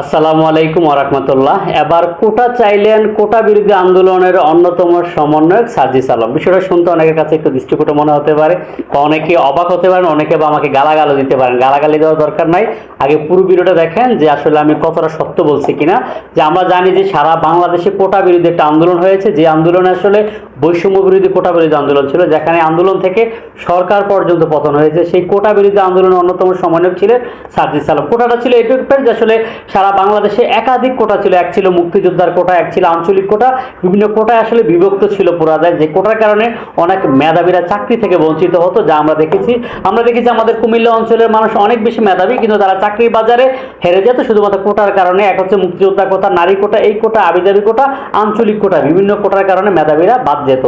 আসসালামু আলাইকুম ওরহমতুল্লাহ এবার কোটা চাইলেন কোটা বিরোধী আন্দোলনের অন্যতম সমন্বয়ক সাজিস আলম। বিষয়টা শুনতে অনেকের কাছে একটু দৃষ্টিকটু মনে হতে পারে। অনেকে অবাক হতে পারেন, অনেকে বা আমাকে গালাগালও দিতে পারেন। গালাগালি দেওয়ার দরকার নাই। আগে পুরো ভিডিওটা দেখেন যে আসলে আমি কতটা সত্য বলছি কিনা। যে আমরা জানি যে সারা বাংলাদেশে কোটা বিরোধী একটা আন্দোলন হয়েছে। যে আন্দোলনে আসলে বৈষম্য বিরোধী কোটা বিরোধী আন্দোলন ছিল। যেখানে আন্দোলন থেকে সরকার পর্যন্ত পতন হয়েছে। সেই কোটা বিরোধী আন্দোলনের অন্যতম সমন্বয়ক ছিলেন সার্জিস আলম। কোটাটা ছিল এটুকু যে আসলে সারা বাংলাদেশে একাধিক কোটা ছিল, এক ছিল মুক্তিযোদ্ধার কোটা, এক ছিল আঞ্চলিক কোটা। বিভিন্ন কোটায় আসলে বিভক্ত ছিল পুরা যে কোটার কারণে অনেক মেধাবীরা চাকরি থেকে বঞ্চিত হতো, যা আমরা দেখেছি। আমরা দেখেছি আমাদের কুমিল্লা অঞ্চলের মানুষ অনেক বেশি মেধাবী, কিন্তু তারা চাকরির বাজারে হেরে যেত। শুধুমাত্র কোটার কারণে এক হচ্ছে মুক্তিযোদ্ধা কোটা, নারী কোটা, এই কোটা আবিদাবি কোটা, আঞ্চলিক কোটা, বিভিন্ন কোটার কারণে মেধাবীরা বাদ যেত।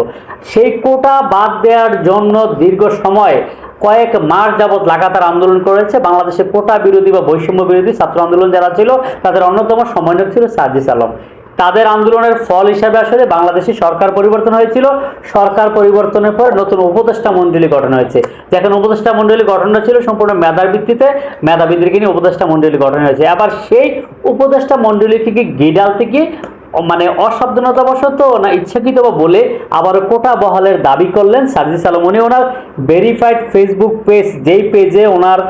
সেই কোটা বাদ দেওয়ার জন্য দীর্ঘ সময় কয়েক মাস যাবৎ লাগাতার আন্দোলন করেছে। বাংলাদেশে কোটা বিরোধী বা বৈষম্য বিরোধী ছাত্র আন্দোলন যারা ছিল, তাদের অন্যতম সমন্বয়ক ছিল সার্জিস আলম। তাদের আন্দোলনের ফল হিসাবে আসলে বাংলাদেশে সরকার পরিবর্তন হয়েছিল। সরকার পরিবর্তনের পর নতুন উপদেষ্টা মণ্ডলী গঠন হয়েছে। যেখানে উপদেষ্টা মণ্ডলী গঠনটা ছিল সম্পূর্ণ মেধার ভিত্তিতে। মেধাবীদেরকে নিয়ে উপদেষ্টা মণ্ডলী গঠন হয়েছে। আবার সেই উপদেষ্টা মণ্ডলী থেকে গিডাল থেকে মানে অসাবধানতাবশত না ইচ্ছাকৃত বলে আবারও কোটা বহালের দাবি করলেন সার্জিস আলম। উনি ওনার ভেরিফাইড ফেসবুক পেজ যেই পেজে ওনার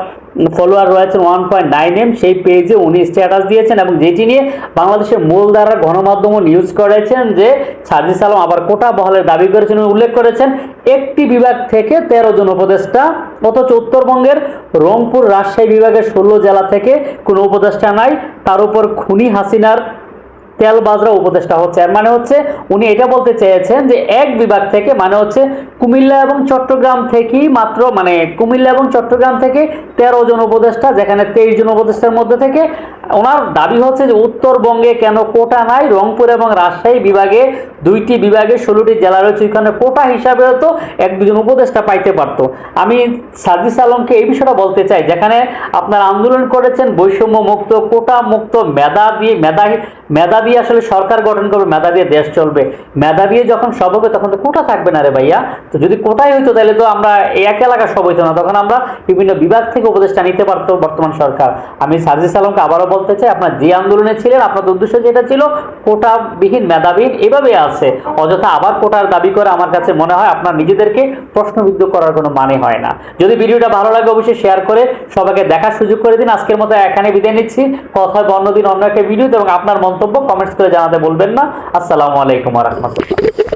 ফলোয়ার রয়েছেন ওয়ান পয়েন্ট নাইন এম সেই পেজে উনি স্ট্যাটাস দিয়েছেন এবং যেটি নিয়ে বাংলাদেশের মূলধারা গণমাধ্যমও নিউজ করেছেন যে সার্জিস আলম আবার কোটা বহালের দাবি করেছেন। উল্লেখ করেছেন, একটি বিভাগ থেকে তেরো জন উপদেষ্টা, অথচ উত্তরবঙ্গের রংপুর রাজশাহী বিভাগের ষোলো জেলা থেকে কোনো উপদেষ্টা নাই, তার উপর খুনি হাসিনার তেল বাজরা উপদেষ্টা হচ্ছে মানে হচ্ছে উনি এটা বলতে চেয়েছেন যে এক বিভাগ থেকে মানে হচ্ছে কুমিল্লা এবং চট্টগ্রাম থেকেই মাত্র মানে কুমিল্লা এবং চট্টগ্রাম থেকে তেরো জন উপদেষ্টা, যেখানে তেইশ জন উপদেষ্টার মধ্যে থেকে ওনার দাবি হচ্ছে যে উত্তরবঙ্গে কেন কোটা নাই, রংপুর এবং রাজশাহী বিভাগে, দুইটি বিভাগে ষোলোটি জেলা রয়েছে, ওইখানে কোটা হিসাবেও তো এক দুজন উপদেষ্টা পাইতে পারতো। আমি সাজিস আলমকে এই বিষয়টা বলতে চাই, যেখানে আপনার আন্দোলন করেছেন বৈষম্য মুক্ত কোটা মুক্ত মেধা দিয়ে মেধা মেধা দিয়ে আসলে সরকার গঠন করবে, মেধা দিয়ে দেশ চলবে। মেধা দিয়ে যখন সব হবে, তখন তো কোটা থাকবে না রে ভাইয়া। তো যদি কোটাই হইতো, তাহলে তো আমরা এক এলাকা সব হইতো না। তখন আমরা বিভিন্ন বিভাগ থেকে উপদেষ্টা নিতে পারতো বর্তমান সরকার। আমি সার্জিস আলমকে আবারও বলতে চাই, আপনার যে আন্দোলনে ছিলেন আপনাদের উদ্দেশ্য যেটা ছিল, কোটাবিহীন মেধাবিহীন এভাবে আছে। অযথা আবার কোটার দাবি করে আমার কাছে মনে হয় আপনার নিজেদেরকে প্রশ্নবিদ্ধ করার কোনো মানে হয় না। যদি ভিডিওটা ভালো লাগে, অবশ্যই শেয়ার করে সবাইকে দেখার সুযোগ করে দিন। আজকের মতো এখানে বিদায় নিচ্ছি। কথা হবে অন্যদিন অন্য একটা ভিডিওতে এবং আপনার মন্তব্য কমেন্টস করে জানাতে বলবেন না। আসসালামু আলাইকুম রহমতুল্লাহ।